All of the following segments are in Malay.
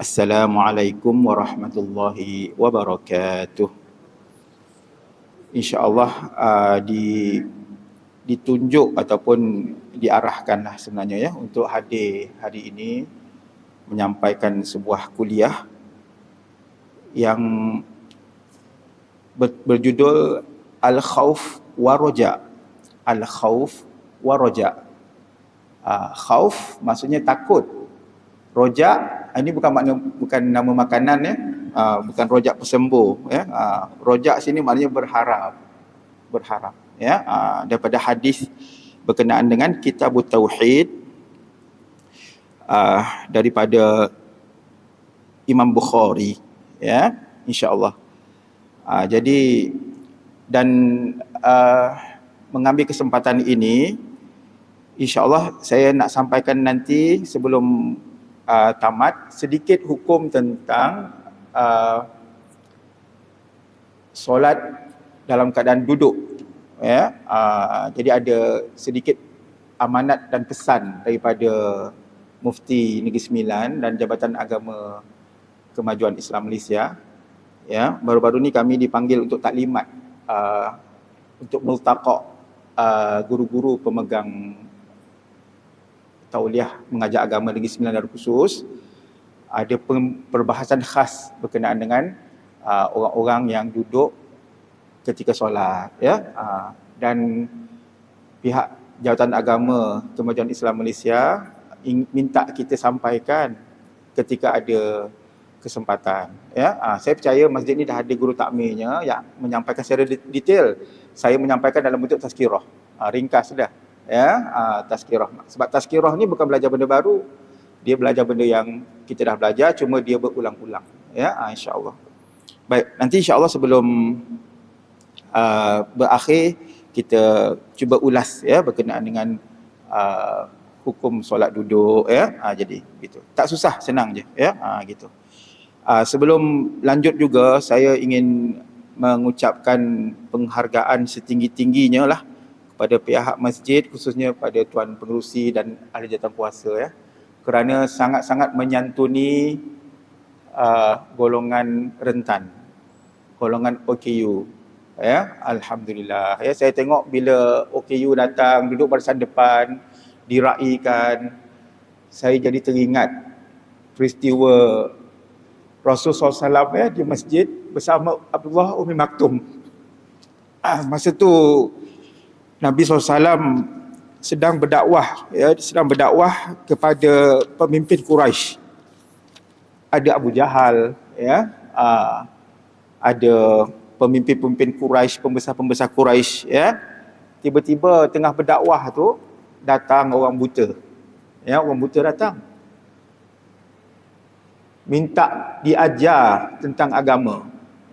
Assalamualaikum warahmatullahi wabarakatuh. InsyaAllah uh, di, ditunjuk ataupun diarahkanlah sebenarnya ya untuk hadir hari ini menyampaikan sebuah kuliah yang ber, berjudul Al-Khawf wa Roja. Al-Khawf wa Roja. Uh, khauf maksudnya takut. Roja ini bukan makna bukan nama makanan ya. Uh, bukan rojak pesembuh ya. Uh, rojak sini maknanya berharap. Berharap ya. Uh, daripada hadis berkenaan dengan kitab tauhid uh, daripada Imam Bukhari ya insyaallah uh, jadi dan uh, mengambil kesempatan ini insyaallah saya nak sampaikan nanti sebelum uh, tamat sedikit hukum tentang uh, solat dalam keadaan duduk ya. Uh, jadi ada sedikit amanat dan pesan daripada mufti Negeri Sembilan dan Jabatan Agama Kemajuan Islam Malaysia ya. Baru-baru ni kami dipanggil untuk taklimat uh, untuk multaqah uh, guru-guru pemegang tauliah mengajar agama Negeri Sembilan dan khusus ada perbahasan khas berkenaan dengan uh, orang-orang yang duduk ketika solat ya. Uh, dan pihak Jabatan Agama Kemajuan Islam Malaysia minta kita sampaikan ketika ada kesempatan ya. Uh, saya percaya masjid ni dah ada guru takmirnya yang menyampaikan secara detail. Saya menyampaikan dalam bentuk tazkirah. Uh, ringkas sudah ya uh, tazkirah. Sebab tazkirah ni bukan belajar benda baru. Dia belajar benda yang kita dah belajar cuma dia berulang-ulang. Ya uh, insyaallah. Baik nanti insyaallah sebelum uh, berakhir kita cuba ulas ya berkenaan dengan uh, hukum solat duduk ya. Uh, jadi gitu. Tak susah senang je ya. Uh, gitu. Uh, sebelum lanjut juga saya ingin mengucapkan penghargaan setinggi-tingginya lah kepada pihak masjid khususnya pada tuan pengerusi dan ahli jawatan kuasa ya. Kerana sangat-sangat menyantuni uh, golongan rentan golongan OKU ya. Alhamdulillah. Ya saya tengok bila OKU datang duduk barisan depan diraikan saya jadi teringat peristiwa Rasulullah SAW ya, di masjid bersama Abdullah Umi Maktum. Ah, masa tu Nabi SAW sedang berdakwah, ya, sedang berdakwah kepada pemimpin Quraisy. Ada Abu Jahal, ya, ah, ada pemimpin-pemimpin Quraisy, pembesar-pembesar Quraisy, ya. Tiba-tiba tengah berdakwah tu datang orang buta. Ya, orang buta datang minta diajar tentang agama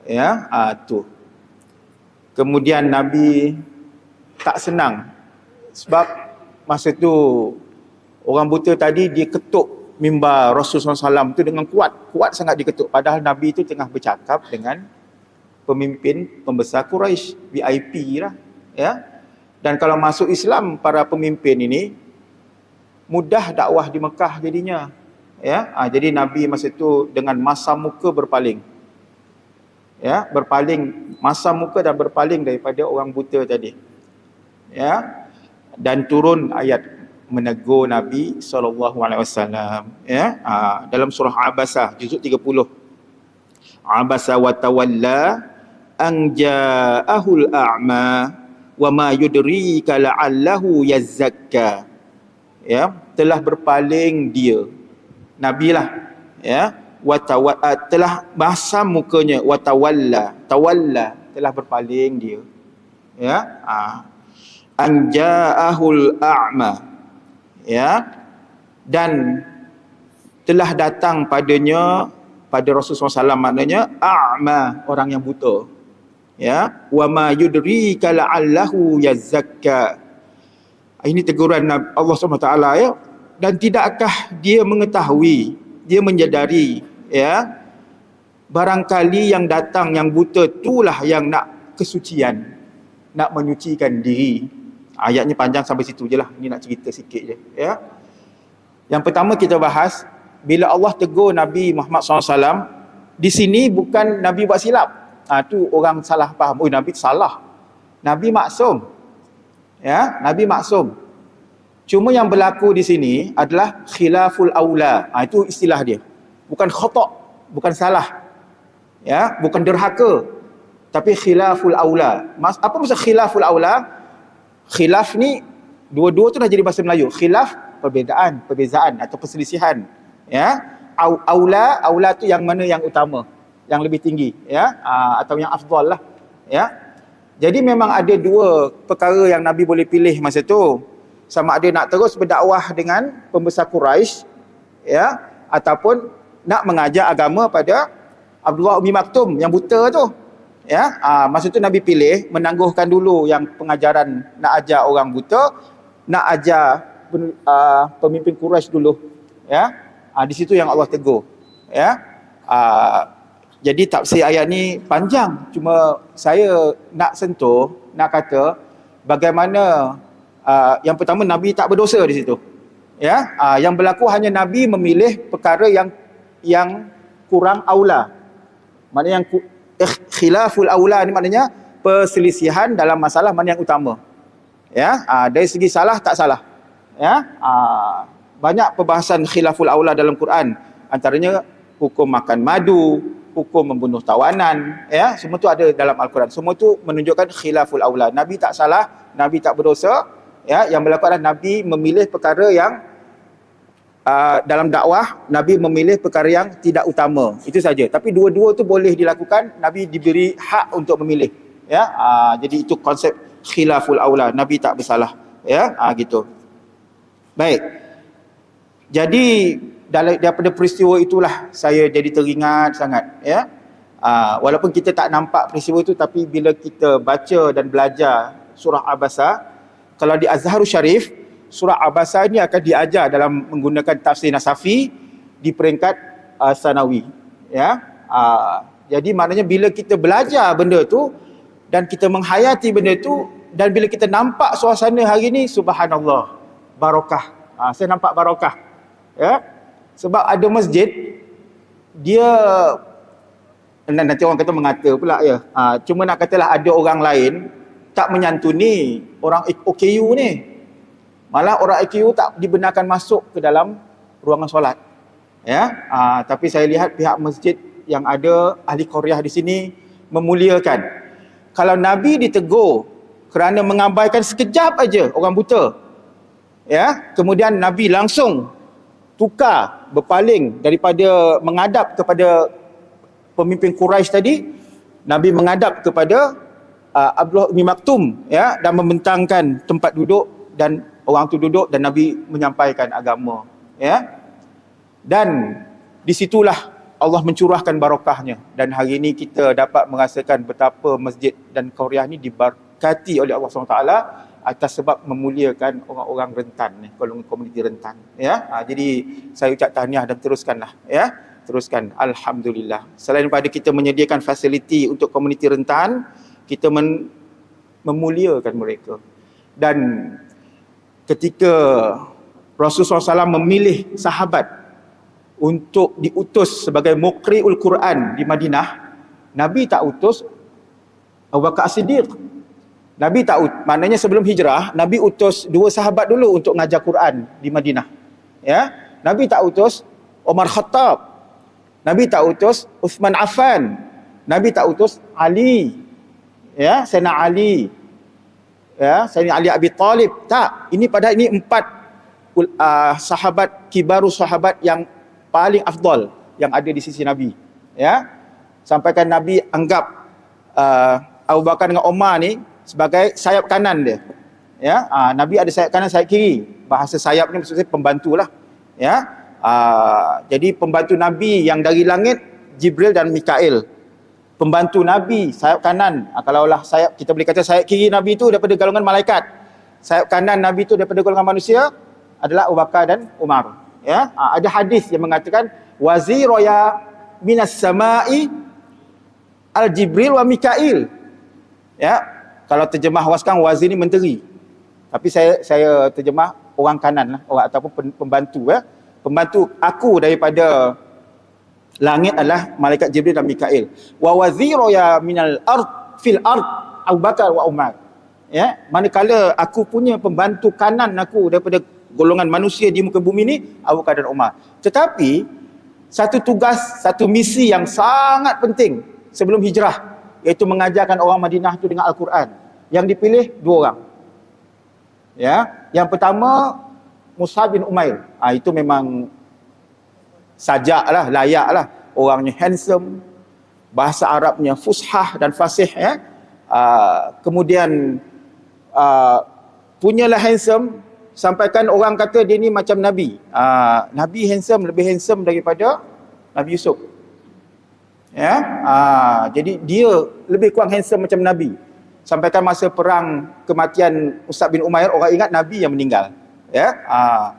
ya uh, tu kemudian nabi tak senang. Sebab masa tu orang buta tadi dia ketuk mimbar Rasulullah SAW tu dengan kuat. Kuat sangat diketuk padahal nabi tu tengah bercakap dengan pemimpin pembesar Quraisy VIP lah ya. Dan kalau masuk Islam para pemimpin ini mudah dakwah di Mekah jadinya ya. Ha, jadi nabi masa itu dengan masa muka berpaling ya. Berpaling masa muka dan berpaling daripada orang buta tadi ya. Dan turun ayat menegur nabi sallallahu alaihi wasallam ya. Ha, dalam surah abasa juzuk 30 abasa wa tawalla an ja'ahul a'ma wa ma yudrika la'allahu yazakka ya telah berpaling dia. Nabi lah ya watawa uh, telah basam mukanya watawalla tawalla telah berpaling dia. Ya ah anja'ahul a'ma. Ya. Dan telah datang padanya pada Rasulullah SAW maknanya a'ma orang yang buta. Ya. Wa ma yudrika la'allahu yazakka ini teguran Allah SWT ya. Dan tidakkah dia mengetahui dia menyadari ya. Barangkali yang datang yang buta itulah yang nak kesucian nak menyucikan diri ayatnya panjang sampai situ je lah. Ini nak cerita sikit je ya. Yang pertama kita bahas bila Allah tegur Nabi Muhammad SAW di sini bukan Nabi buat silap. Ha, tu orang salah faham. Oh Nabi salah. Nabi maksum ya. Nabi maksum. Cuma yang berlaku di sini adalah khilaful aula. Ha, itu istilah dia. Bukan khotok bukan salah ya. Bukan derhaka tapi khilaful aula. Mas, apa maksud khilaful aula khilaf ni dua-dua tu dah jadi bahasa Melayu. Khilaf perbezaan perbezaan atau perselisihan ya. Aula aula tu yang mana yang utama yang lebih tinggi ya. Uh, atau yang afdal lah ya. Jadi memang ada dua perkara yang Nabi boleh pilih masa tu. Sama ada nak terus berdakwah dengan pembesar Quraisy ya ataupun nak mengajar agama pada Abdullah Umi Maktum yang buta tu. Ya, aa, masa tu Nabi pilih menangguhkan dulu yang pengajaran nak ajar orang buta, nak ajar aa, pemimpin Quraisy dulu. Ya. Aa, di situ yang Allah tegur. Ya. Aa, jadi tafsir ayat ni panjang. Cuma saya nak sentuh, nak kata bagaimana aa, yang pertama Nabi tak berdosa di situ. Ya, aa, yang berlaku hanya Nabi memilih perkara yang yang kurang aula Maknanya yang khilaful aula ni maknanya perselisihan dalam masalah mana yang utama. Ya, ah, dari segi salah tak salah. Ya, ah, banyak perbahasan khilaful aula dalam Quran. Antaranya hukum makan madu, hukum membunuh tawanan, ya, semua tu ada dalam Al-Quran. Semua tu menunjukkan khilaful aula. Nabi tak salah, Nabi tak berdosa, ya, yang berlaku adalah Nabi memilih perkara yang uh, dalam dakwah Nabi memilih perkara yang tidak utama. Itu saja. Tapi dua-dua tu boleh dilakukan Nabi diberi hak untuk memilih. Ya? Uh, jadi itu konsep khilaful aula. Nabi tak bersalah. Ya? Uh, gitu. Baik. Jadi daripada peristiwa itulah saya jadi teringat sangat. Ya? Uh, walaupun kita tak nampak peristiwa itu tapi bila kita baca dan belajar surah Abasa kalau di Azharul Syarif surah Abasa ini akan diajar dalam menggunakan tafsir Nasafi di peringkat uh, Sanawi. Ya. Uh, jadi maknanya bila kita belajar benda tu dan kita menghayati benda tu dan bila kita nampak suasana hari ini subhanallah barakah. Uh, saya nampak barakah. Ya. Sebab ada masjid dia nanti orang kata mengata pula ya. Uh, cuma nak katalah ada orang lain tak menyantuni orang OKU ni. Malah orang IQ tak dibenarkan masuk ke dalam ruangan solat. Ya, aa, ha, tapi saya lihat pihak masjid yang ada ahli Korea di sini memuliakan. Kalau Nabi ditegur kerana mengabaikan sekejap aja orang buta. Ya, kemudian Nabi langsung tukar berpaling daripada menghadap kepada pemimpin Quraisy tadi, Nabi menghadap kepada uh, Abdullah bin Maktum ya dan membentangkan tempat duduk dan orang tu duduk dan Nabi menyampaikan agama ya. Dan disitulah Allah mencurahkan barakahnya dan hari ini kita dapat merasakan betapa masjid dan Korea ini diberkati oleh Allah SWT atas sebab memuliakan orang-orang rentan ni kalau komuniti rentan ya. Ha, jadi saya ucap tahniah dan teruskanlah ya. Teruskan. Alhamdulillah. Selain daripada kita menyediakan fasiliti untuk komuniti rentan kita men- memuliakan mereka. Dan ketika Rasulullah SAW memilih sahabat untuk diutus sebagai mukriul Quran di Madinah, Nabi tak utus Abu Bakar As-Siddiq. Nabi tak maknanya sebelum hijrah, Nabi utus dua sahabat dulu untuk ngajar Quran di Madinah. Ya. Nabi tak utus Umar Khattab. Nabi tak utus Uthman Affan. Nabi tak utus Ali. Ya, Sayyidina Ali ya Sayyidina Ali Abi Talib. Tak ini pada ini empat uh, sahabat kibaru sahabat yang paling afdal yang ada di sisi Nabi. Ya sampaikan Nabi anggap uh, Abu Bakar dengan Umar ni sebagai sayap kanan dia. Ya uh, Nabi ada sayap kanan sayap kiri. Bahasa sayap ni maksudnya pembantulah ya uh, jadi pembantu Nabi yang dari langit Jibril dan Mikail pembantu Nabi sayap kanan. Ha, kalaulah sayap kita boleh kata sayap kiri Nabi itu daripada golongan malaikat. Sayap kanan Nabi itu daripada golongan manusia adalah Abu Bakar dan Umar. Ya? Ha, ada hadis yang mengatakan waziroya minas samai al jibril wa mikail. Ya? Kalau terjemah waskan wazir ni menteri. Tapi saya saya terjemah orang kanan lah orang ataupun pembantu ya? Pembantu aku daripada langit adalah malaikat Jibril dan Mikail. Wa wazira ya minal ard fil ard Abu Bakar wa Umar. Ya manakala aku punya pembantu kanan aku daripada golongan manusia di muka bumi ni Abu Bakar dan Umar. Tetapi satu tugas satu misi yang sangat penting sebelum hijrah iaitu mengajarkan orang Madinah itu dengan Al-Quran. Yang dipilih dua orang. Ya yang pertama Mus'ab bin Umair. Ha, itu memang sajak lah layak lah orangnya handsome bahasa Arabnya fushah dan fasih ya uh, kemudian uh, punyalah handsome sampaikan orang kata dia ni macam Nabi. Uh, Nabi handsome, lebih handsome daripada Nabi Yusuf. Ya, uh, jadi dia lebih kurang handsome macam Nabi. Sampaikan masa perang kematian Ustaz bin Umair, orang ingat Nabi yang meninggal. Ya, uh,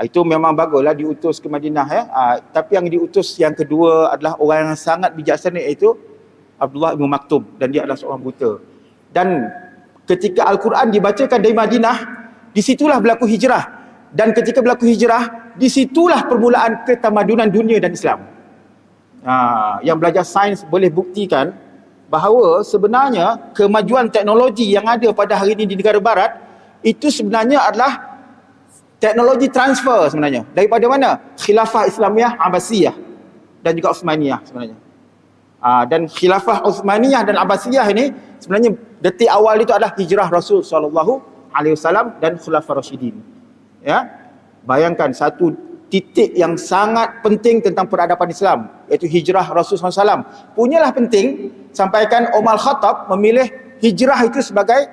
itu memang baguslah diutus ke Madinah. Ya. Uh, tapi yang diutus yang kedua adalah orang yang sangat bijaksana iaitu Abdullah bin Maktum dan dia adalah seorang buta. Dan ketika Al-Quran dibacakan dari Madinah, disitulah berlaku hijrah dan ketika berlaku hijrah disitulah permulaan ketamadunan dunia dan Islam ha, yang belajar sains boleh buktikan bahawa sebenarnya kemajuan teknologi yang ada pada hari ini di negara barat itu sebenarnya adalah teknologi transfer sebenarnya daripada mana khilafah Islamiah Abbasiyah dan juga Uthmaniyah sebenarnya ha, dan khilafah Uthmaniyah dan Abbasiyah ini sebenarnya detik awal itu adalah hijrah Rasul sallallahu alaihi wasallam dan khulafa rasyidin. Ya. Bayangkan satu titik yang sangat penting tentang peradaban Islam iaitu hijrah Rasulullah SAW. Punyalah penting sampaikan Umar Khattab memilih hijrah itu sebagai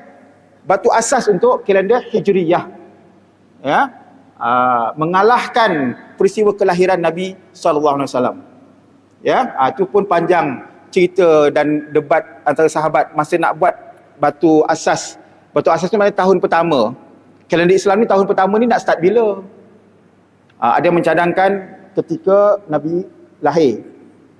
batu asas untuk kalender Hijriyah. Ya. Uh, mengalahkan peristiwa kelahiran Nabi sallallahu alaihi wasallam. Ya, uh, itu pun panjang cerita dan debat antara sahabat masa nak buat batu asas Batu asas ni mana tahun pertama. Kalender Islam ni tahun pertama ni nak start bila? Ha, ada yang mencadangkan ketika Nabi lahir.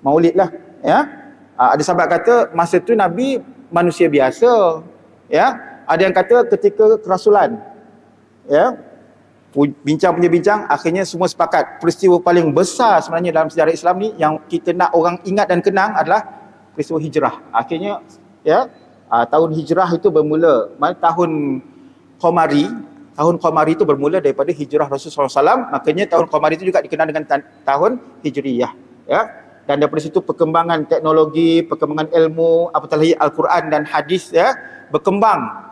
Maulid lah. Ya? Ha, ada sahabat kata masa tu Nabi manusia biasa. Ya? Ada yang kata ketika kerasulan. Ya? Bincang punya bincang, akhirnya semua sepakat. Peristiwa paling besar sebenarnya dalam sejarah Islam ni yang kita nak orang ingat dan kenang adalah peristiwa hijrah. Akhirnya ya uh, tahun hijrah itu bermula tahun Qamari tahun Qamari itu bermula daripada hijrah Rasulullah SAW makanya tahun Qamari itu juga dikenal dengan ta tahun Hijriyah ya dan daripada situ perkembangan teknologi perkembangan ilmu apatah lagi Al-Quran dan hadis ya berkembang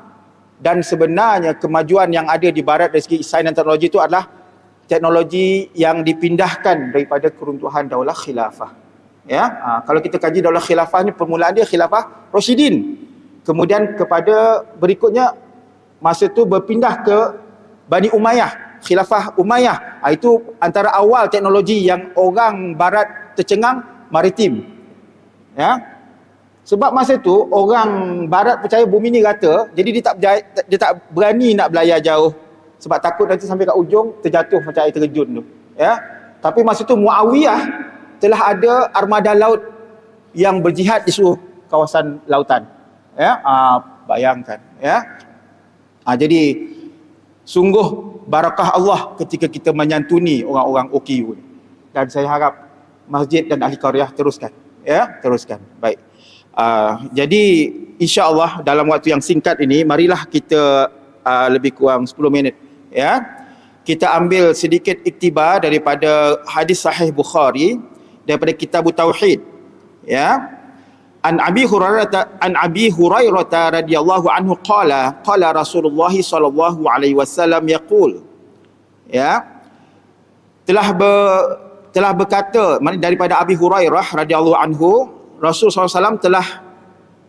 dan sebenarnya kemajuan yang ada di barat dari segi sains dan teknologi itu adalah teknologi yang dipindahkan daripada keruntuhan daulah khilafah ya ha, kalau kita kaji daulah khilafah ni permulaan dia khilafah Rasyidin Kemudian kepada berikutnya masa tu berpindah ke Bani Umayyah, Khilafah Umayyah. Ha, itu antara awal teknologi yang orang barat tercengang maritim. Ya. Sebab masa tu orang barat percaya bumi ni rata, jadi dia tak dia tak berani nak belayar jauh. Sebab takut nanti sampai kat ujung terjatuh macam air terjun tu. Ya. Tapi masa tu Muawiyah telah ada armada laut yang berjihad di seluruh kawasan lautan ya. Uh, bayangkan ya. Uh, jadi sungguh barakah Allah ketika kita menyantuni orang-orang OKU dan saya harap masjid dan ahli qaryah teruskan ya. Teruskan. Baik uh, jadi insyaallah dalam waktu yang singkat ini marilah kita uh, lebih kurang 10 minit ya. Kita ambil sedikit iktibar daripada hadis sahih Bukhari daripada kitab tauhid ya. An Abi Hurairah an Abi Hurairah radhiyallahu anhu qala qala Rasulullah sallallahu alaihi wasallam yaqul ya. Telah ber, telah berkata daripada Abi Hurairah radhiyallahu anhu Rasul SAW telah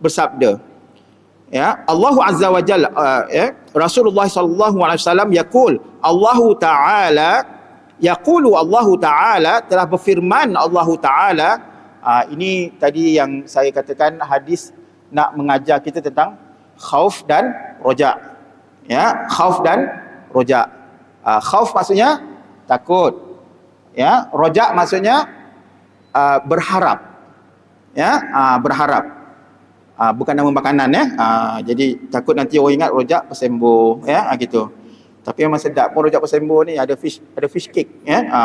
bersabda ya Allah azza wa jalla uh, ya Rasulullah sallallahu alaihi wasallam yaqul Allah taala yaqulu Allah taala telah berfirman Allah taala Uh, ini tadi yang saya katakan hadis nak mengajar kita tentang khauf dan roja. Ya, khauf dan roja. Uh, khauf maksudnya takut. Ya, roja maksudnya uh, berharap. Ya, uh, berharap. Uh, bukan nama makanan ya. Uh, jadi takut nanti orang ingat rojak sembuh ya uh, gitu. Tapi memang sedap pun rojak persembo ni ada fish ada fish cake ya. Ha,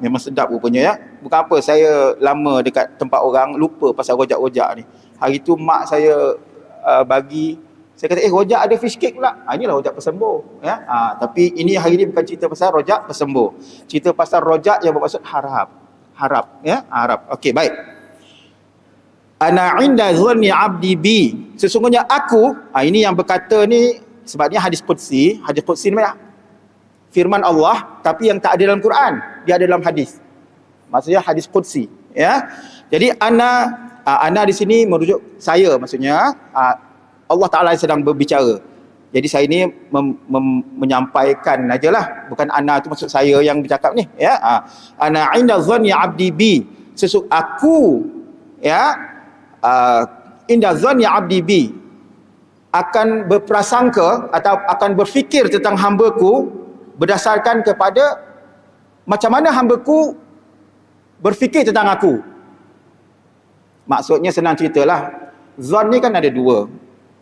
memang sedap rupanya ya. Bukan apa saya lama dekat tempat orang lupa pasal rojak-rojak ni. Hari tu mak saya uh, bagi saya kata eh rojak ada fish cake pula. Ha, inilah rojak persembo ya. Ha, tapi ini hari ni bukan cerita pasal rojak persembo. Cerita pasal rojak yang bermaksud harap. Harap ya, harap. Okey, baik. Ana inda dhanni abdi bi. Sesungguhnya aku, ha, ini yang berkata ni sebabnya hadis qudsi, hadis qudsi ni firman Allah tapi yang tak ada dalam Quran, dia ada dalam hadis. Maksudnya hadis qudsi, ya. Jadi ana ana di sini merujuk saya maksudnya Allah Taala sedang berbicara. Jadi saya ini mem, mem, menyampaikan ajalah bukan ana tu maksud saya yang bercakap ni ya. Ana inda dhanni abdi bi. Sesuk aku ya uh, inda dhanni abdi bi akan berprasangka atau akan berfikir tentang hambaku berdasarkan kepada macam mana hambaku berfikir tentang aku. Maksudnya senang ceritalah. Zon ni kan ada dua.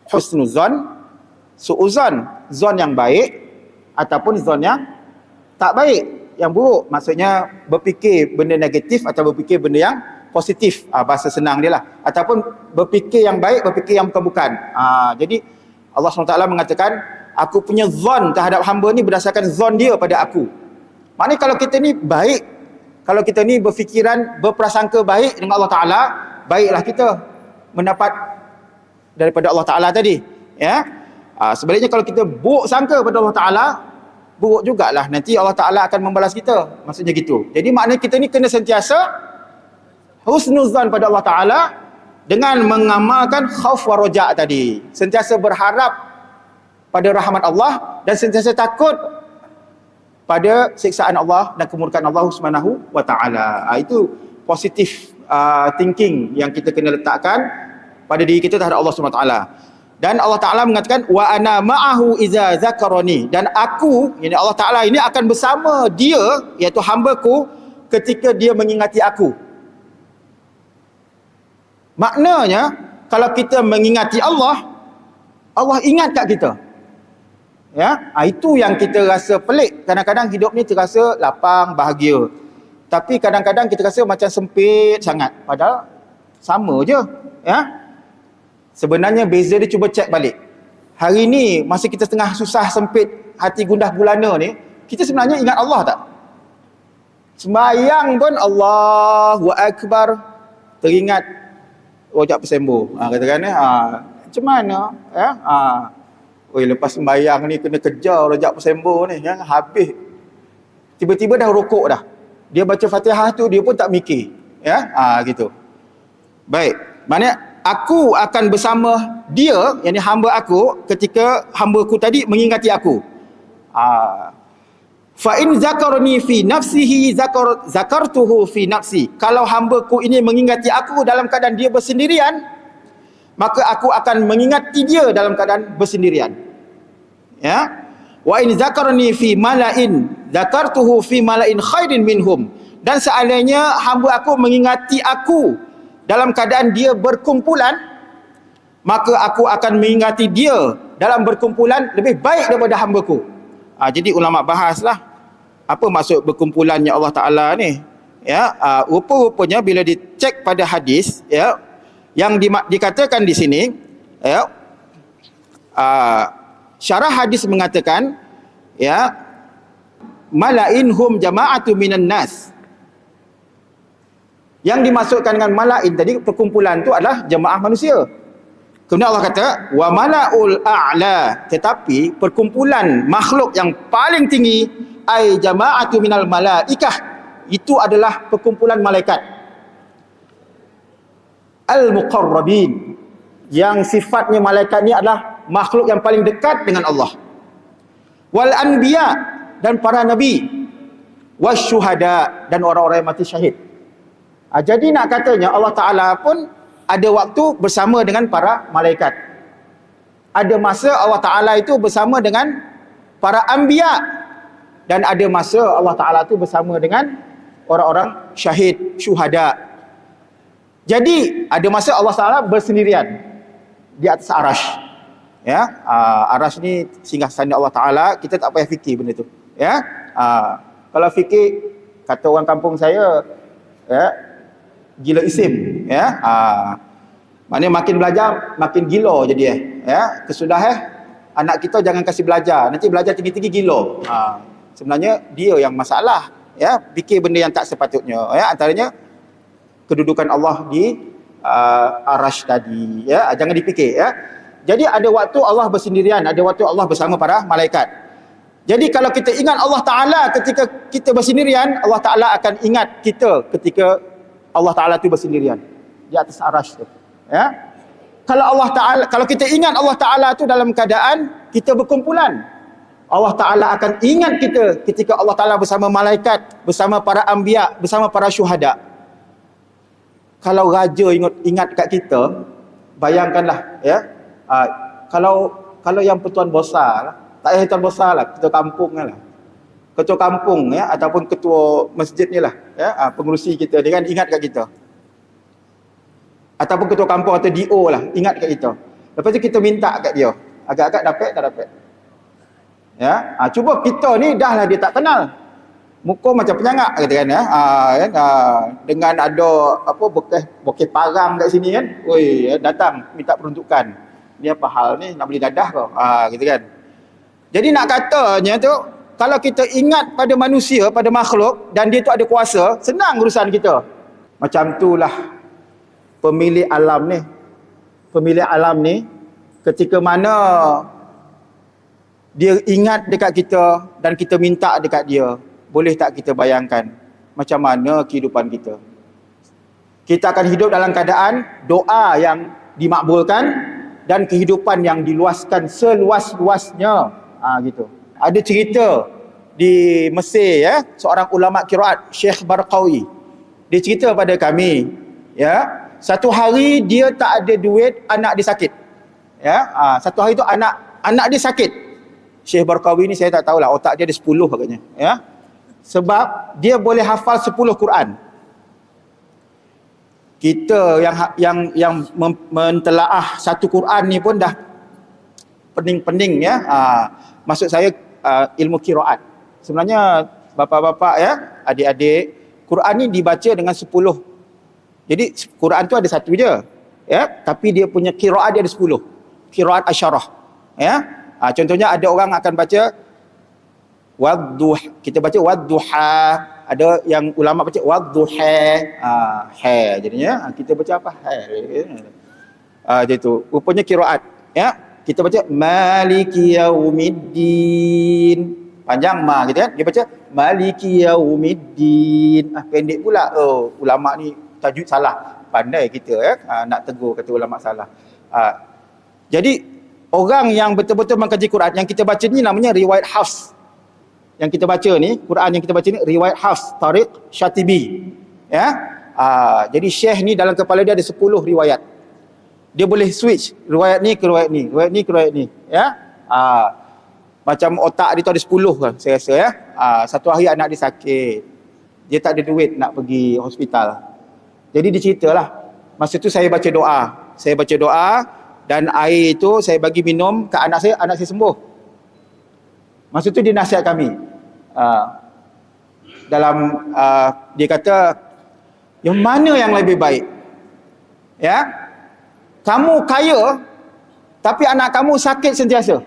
Husnul zon, su'uzon. Zon yang baik ataupun zon yang tak baik. Yang buruk. Maksudnya berfikir benda negatif atau berfikir benda yang positif uh, bahasa senang dia lah. Ataupun berfikir yang baik berfikir yang bukan-bukan. Uh, jadi Allah SWT mengatakan aku punya zon terhadap hamba ni berdasarkan zon dia pada aku. Maknanya kalau kita ni baik kalau kita ni berfikiran berprasangka baik dengan Allah Ta'ala baiklah kita mendapat daripada Allah Ta'ala tadi ya. Uh, sebaliknya kalau kita buruk sangka pada Allah Ta'ala buruk jugalah. Nanti Allah Ta'ala akan membalas kita. Maksudnya gitu. Jadi maknanya kita ni kena sentiasa husnuzan pada Allah Ta'ala dengan mengamalkan khauf wa roja' tadi. Sentiasa berharap pada rahmat Allah dan sentiasa takut pada siksaan Allah dan kemurkaan Allah Subhanahu wa taala. Ah, itu positif uh, thinking yang kita kena letakkan pada diri kita terhadap Allah Subhanahu wa taala. Dan Allah Taala mengatakan wa ana ma'ahu iza zakarani dan aku ini Allah Taala ini akan bersama dia iaitu hamba-Ku ketika dia mengingati aku. Maknanya kalau kita mengingati Allah, Allah ingat kat kita. Ya, ha, itu yang kita rasa pelik. Kadang-kadang hidup ni terasa lapang, bahagia. Tapi kadang-kadang kita rasa macam sempit sangat. Padahal sama je. Ya. Sebenarnya beza dia cuba cek balik. Hari ni masa kita tengah susah sempit hati gundah gulana ni, kita sebenarnya ingat Allah tak? Sembayang pun Allahu Akbar teringat rojak persembo. Ha, katakan eh, ha, macam mana? Ya? Ha. Oi, lepas sembahyang ni kena kejar rojak persembo ni. Ya? Habis. Tiba-tiba dah rokok dah. Dia baca fatihah tu, dia pun tak mikir. Ya? Ha, gitu. Baik. Maksudnya, aku akan bersama dia, yang ni hamba aku, ketika hamba aku tadi mengingati aku. Ha, Fa in zakarni fi nafsihi zakar zakartuhu fi nafsi. Kalau hamba-Ku ini mengingati aku dalam keadaan dia bersendirian, maka aku akan mengingati dia dalam keadaan bersendirian. Ya. Wa in zakarni fi malain zakartuhu fi malain khairin minhum. Dan seandainya hamba aku mengingati aku dalam keadaan dia berkumpulan, maka aku akan mengingati dia dalam berkumpulan lebih baik daripada hamba-Ku. Ha, jadi ulama bahaslah apa maksud berkumpulannya Allah Taala ni? Ya uh, rupa-rupanya bila dicek pada hadis ya yang di, dikatakan di sini ya uh, syarah hadis mengatakan ya malainhum jama'atu minan nas. Yang dimaksudkan dengan malain tadi perkumpulan tu adalah jemaah manusia. Kemudian Allah kata wa malaul a'la. Tetapi perkumpulan makhluk yang paling tinggi ai jama'atu minal malaikah. Itu adalah perkumpulan malaikat. Al muqarrabin yang sifatnya malaikat ni adalah makhluk yang paling dekat dengan Allah. Wal anbiya dan para nabi. Wasyuhada dan orang-orang yang mati syahid. Ha, jadi nak katanya Allah Taala pun ada waktu bersama dengan para malaikat. Ada masa Allah Taala itu bersama dengan para anbiya dan ada masa Allah Ta'ala tu bersama dengan orang-orang syahid, syuhada. Jadi, ada masa Allah Ta'ala bersendirian di atas arash. Ya, uh, arash ni singgah sana Allah Taala, kita tak payah fikir benda tu. Ya. Uh, kalau fikir kata orang kampung saya ya gila isim ya. Uh, maknanya makin belajar makin gila jadi eh. Ya, kesudah eh anak kita jangan kasih belajar. Nanti belajar tinggi-tinggi gila. Uh, sebenarnya dia yang masalah ya, fikir benda yang tak sepatutnya ya. Antaranya kedudukan Allah di uh, arash tadi ya. Jangan dipikir ya. Jadi ada waktu Allah bersendirian, ada waktu Allah bersama para malaikat. Jadi kalau kita ingat Allah Taala ketika kita bersendirian, Allah Taala akan ingat kita ketika Allah Taala itu bersendirian di atas arash tu. Ya. Kalau Allah Taala kalau kita ingat Allah Taala itu dalam keadaan kita berkumpulan, Allah Taala akan ingat kita ketika Allah Taala bersama malaikat, bersama para anbiya, bersama para syuhada. Kalau raja ingat ingat kat kita, bayangkanlah ya, uh, kalau kalau yang pertuan besar tak payah tuan besar lah, ketua kampung lah. Ketua kampung ya ataupun ketua masjid ni lah ya, uh, pengurusi kita dia kan ingat kat kita. Ataupun ketua kampung atau DO lah ingat kat kita. Lepas tu kita minta kat dia. Agak-agak dapat tak dapat. Ya, uh, cuba kita ni dah lah dia tak kenal. Muka macam penyangak kata kan ya. Uh, kan? Uh, dengan ada apa bekas bekas parang kat sini kan. Oi, ya, datang minta peruntukan ni apa hal ni nak beli dadah kau ha gitu kan jadi nak katanya tu kalau kita ingat pada manusia pada makhluk dan dia tu ada kuasa senang urusan kita macam itulah pemilik alam ni pemilik alam ni ketika mana dia ingat dekat kita dan kita minta dekat dia boleh tak kita bayangkan macam mana kehidupan kita kita akan hidup dalam keadaan doa yang dimakbulkan dan kehidupan yang diluaskan seluas-luasnya. Ha, gitu. Ada cerita di Mesir ya, seorang ulama kiraat Syekh Barqawi. Dia cerita pada kami, ya, satu hari dia tak ada duit, anak dia sakit. Ya, ha, satu hari tu anak anak dia sakit. Syekh Barqawi ni saya tak tahulah otak dia ada 10 agaknya, ya. Sebab dia boleh hafal 10 Quran kita yang ha- yang yang mentelaah satu Quran ni pun dah pening-pening ya. Ha, maksud saya uh, ilmu kiraat. Sebenarnya bapa-bapa ya, adik-adik, Quran ni dibaca dengan sepuluh. Jadi Quran tu ada satu je. Ya, tapi dia punya kiraat dia ada sepuluh. Kiraat asyarah. Ya. Ha, contohnya ada orang akan baca wadduh. Kita baca wadduha. Ada yang ulama baca wadduha ah ha, jadinya. Ha, kita baca apa? Ha ah jadi tu. Rupanya qiraat ya kita baca maliki yaumiddin. Panjang ma gitu kan? Dia baca maliki yaumiddin. Ah pendek pula. Oh ulama ni tajwid salah. Pandai kita ya. Ha, nak tegur kata ulama salah. Ah jadi orang yang betul-betul mengkaji Quran yang kita baca ni namanya riwayat Hafs yang kita baca ni, Quran yang kita baca ni riwayat Hafs Tariq Syatibi. Ya. Aa, ah, jadi Syekh ni dalam kepala dia ada 10 riwayat. Dia boleh switch riwayat ni ke riwayat ni, riwayat ni ke riwayat ni, ya. Aa, ah, macam otak dia tu ada 10 kan saya rasa ya. Aa, ah, satu hari anak dia sakit. Dia tak ada duit nak pergi hospital. Jadi dia ceritalah. Masa tu saya baca doa. Saya baca doa dan air itu saya bagi minum ke anak saya, anak saya sembuh. Masa tu dia nasihat kami. Ah, dalam uh, dia kata yang mana yang lebih baik ya kamu kaya tapi anak kamu sakit sentiasa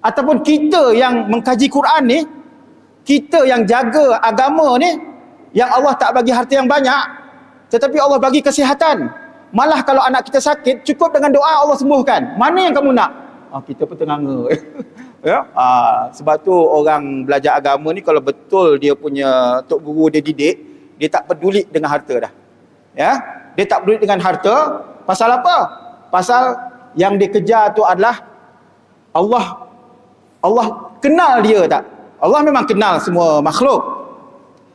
ataupun kita yang mengkaji Quran ni kita yang jaga agama ni yang Allah tak bagi harta yang banyak tetapi Allah bagi kesihatan malah kalau anak kita sakit cukup dengan doa Allah sembuhkan. Mana yang kamu nak? Oh, kita pun tenganga ya? Uh, sebab tu orang belajar agama ni kalau betul dia punya tok guru dia didik dia tak peduli dengan harta dah. Ya? Dia tak peduli dengan harta. Pasal apa? Pasal yang dia kejar tu adalah Allah. Allah kenal dia tak? Allah memang kenal semua makhluk.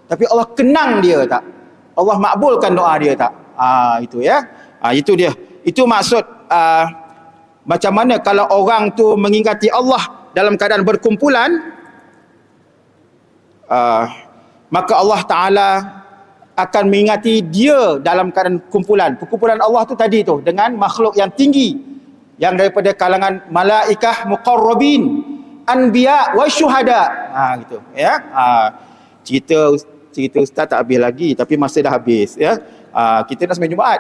Tapi Allah kenang dia tak? Allah makbulkan doa dia tak? Ah itu ya ah itu dia. Itu maksud uh, macam mana kalau orang tu mengingati Allah dalam keadaan berkumpulan uh, maka Allah Taala akan mengingati dia dalam keadaan kumpulan. Perkumpulan Allah tu tadi tu dengan makhluk yang tinggi yang daripada kalangan malaikah muqarrabin anbiya wa syuhada. Ha gitu ya. Ha, cerita cerita ustaz tak habis lagi tapi masa dah habis ya ha, kita nak sembahyang Jumaat.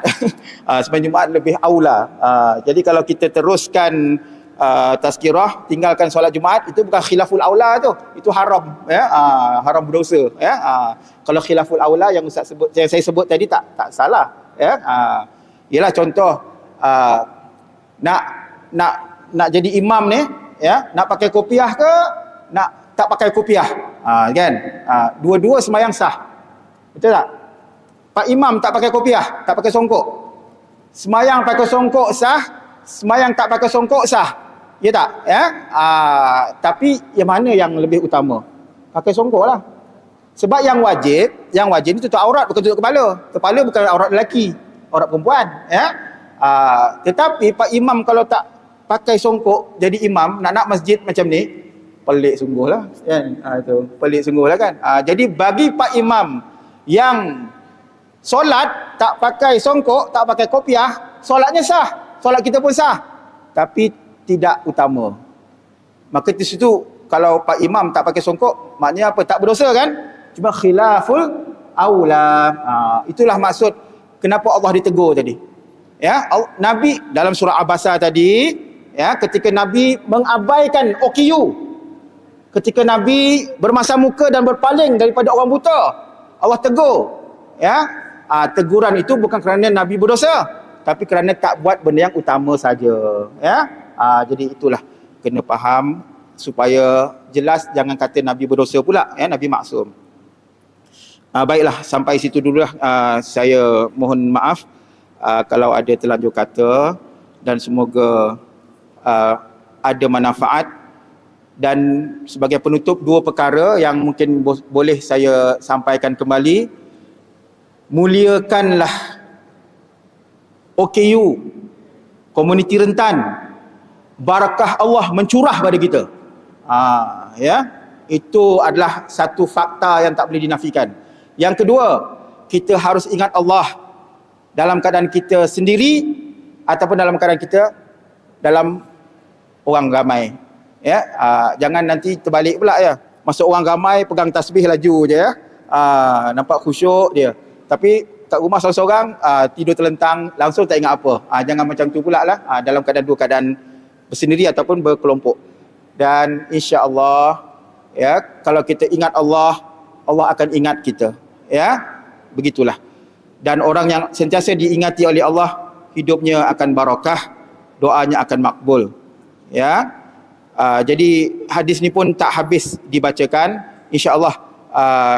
Ha, sembahyang Jumaat lebih aula. Ha, jadi kalau kita teruskan uh, tazkirah tinggalkan solat Jumaat itu bukan khilaful aula tu. Itu haram ya. Uh, haram berdosa ya. Uh, kalau khilaful aula yang ustaz sebut yang saya sebut tadi tak tak salah ya. Uh, ialah contoh uh, nak nak nak jadi imam ni ya nak pakai kopiah ke nak tak pakai kopiah? Ha, kan? Ha, dua-dua semayang sah. Betul tak pak imam tak pakai kopiah tak pakai songkok. Semayang pakai songkok sah semayang tak pakai songkok sah. Ya tak? Ya? Ha, tapi yang mana yang lebih utama? Pakai songkok lah. Sebab yang wajib yang wajib ni tutup aurat bukan tutup kepala. Kepala bukan aurat lelaki aurat perempuan. Ya? Uh, tetapi Pak Imam kalau tak pakai songkok jadi imam nak nak masjid macam ni pelik sungguh lah kan? Uh, itu pelik sungguh lah kan? Uh, jadi bagi Pak Imam yang solat tak pakai songkok tak pakai kopiah solatnya sah. Solat kita pun sah. Tapi tidak utama. Maka di situ kalau Pak Imam tak pakai songkok maknanya apa? Tak berdosa kan? Cuma khilaful aula. Uh, itulah maksud kenapa Allah ditegur tadi. Ya nabi dalam surah abasa tadi ya ketika nabi mengabaikan OKU ketika nabi bermasa muka dan berpaling daripada orang buta Allah tegur ya uh, teguran itu bukan kerana nabi berdosa tapi kerana tak buat benda yang utama saja ya. Uh, jadi itulah. Kena faham supaya jelas jangan kata nabi berdosa pula ya nabi maksum. Uh, baiklah sampai situ dululah. Uh, saya mohon maaf uh, kalau ada terlanjur kata dan semoga uh, ada manfaat. Dan sebagai penutup dua perkara yang mungkin bo- boleh saya sampaikan kembali muliakanlah OKU komuniti rentan. Barakah Allah mencurah pada kita. Ha, ya. Itu adalah satu fakta yang tak boleh dinafikan. Yang kedua kita harus ingat Allah dalam keadaan kita sendiri ataupun dalam keadaan kita dalam orang ramai. Ya ah, jangan nanti terbalik pula ya. Masuk orang ramai pegang tasbih laju je ya. Ah, nampak khusyuk dia tapi kat rumah seorang-seorang ah, tidur terlentang langsung tak ingat apa. Aa, jangan macam tu pula lah. Aa, dalam keadaan dua keadaan bersendiri ataupun berkelompok. Dan insya-Allah ya kalau kita ingat Allah Allah akan ingat kita. Ya begitulah. Dan orang yang sentiasa diingati oleh Allah hidupnya akan barakah doanya akan makbul. Ya uh, jadi hadis ni pun tak habis dibacakan. Insyaallah uh,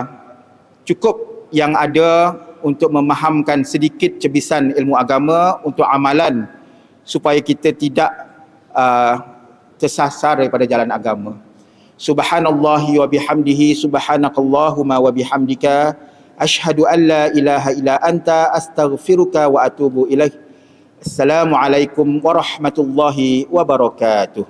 cukup yang ada untuk memahamkan sedikit cebisan ilmu agama untuk amalan supaya kita tidak uh, tersasar daripada jalan agama. Subhanallahi wa bihamdihi subhanakallahumma wa bihamdika ashhadu an la ilaha illa anta astaghfiruka wa atubu ilaih assalamualaikum warahmatullahi wabarakatuh